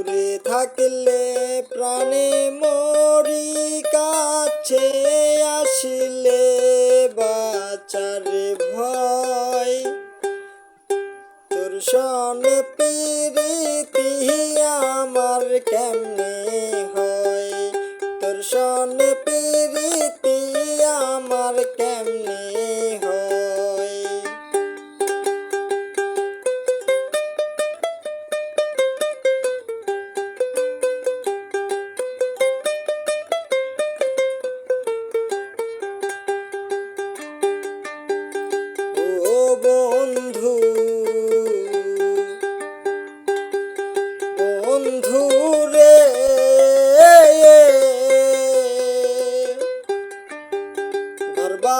দূরে থাকলে প্রাণে মরি কাছে আসিলে বাচার ভয়। তোর সন পিরিতি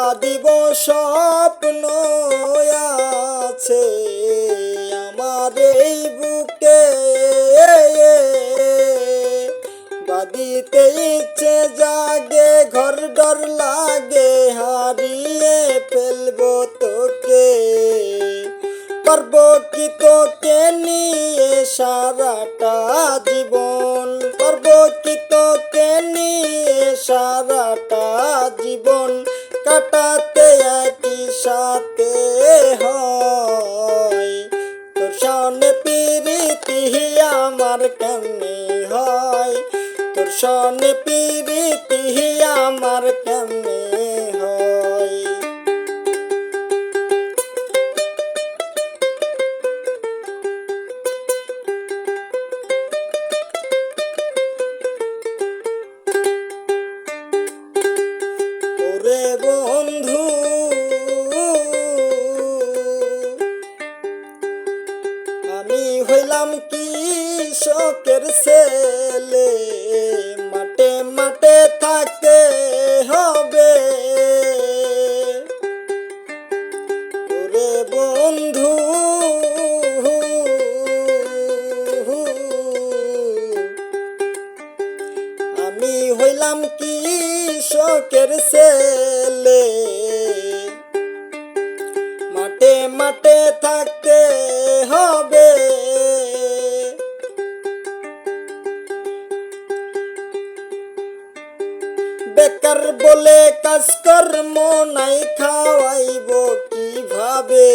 বরবাদিব স্বপ্ন আছে আমার এই বুকে। বাদিতে ইচ্ছে জাগে, ঘর ডর লাগে, হারিয়ে ফেলব তোকে। পারব কি তোকে নিয়ে সারাটা জীবন? পারব কি তোকে নিয়ে সারাটা জীবন কাটাতে একই সাথে হয়। তোর সনে পিরিতি আমার কেমনি হয়? তোর সনে পিরিতি আমার কেমনে কি শোকের ছেলে? মাঠে মাঠে থাকতে হবে। ওরে বন্ধু, আমি হইলাম কি শোকের ছেলে? মাঠে মাঠে থাকতে হবে। বেকার বলে কাজ কর্ম নাই, খাওয়াইব কীভাবে?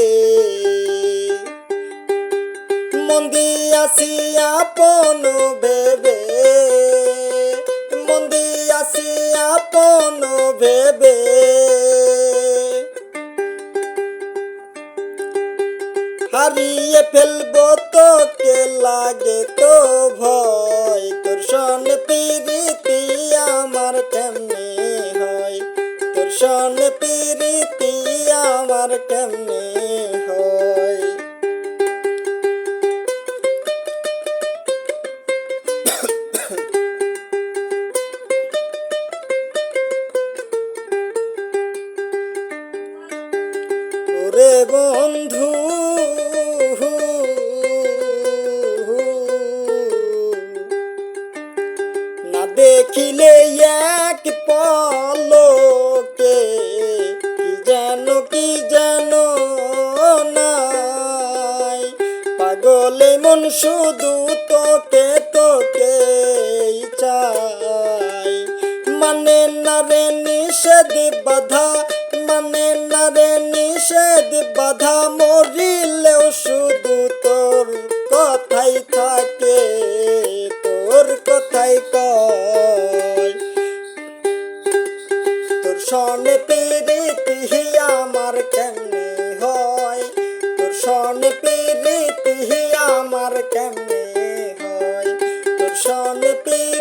মন্দি আসি আপন ভেবে মন্দি আসি আপন ভেবে। হারিয়ে ফেলব তোকে লাগে তো ভয়। সন পিরিতি আমার কেমনে হয়? পাগলে মন শুধু তোকে তোকে চাই। মানে না রে নিষেধ বাধা মানে না রে নিষেধ বাধা। মরিলেও শুধু তোর কথাই থাকে। পিরিতি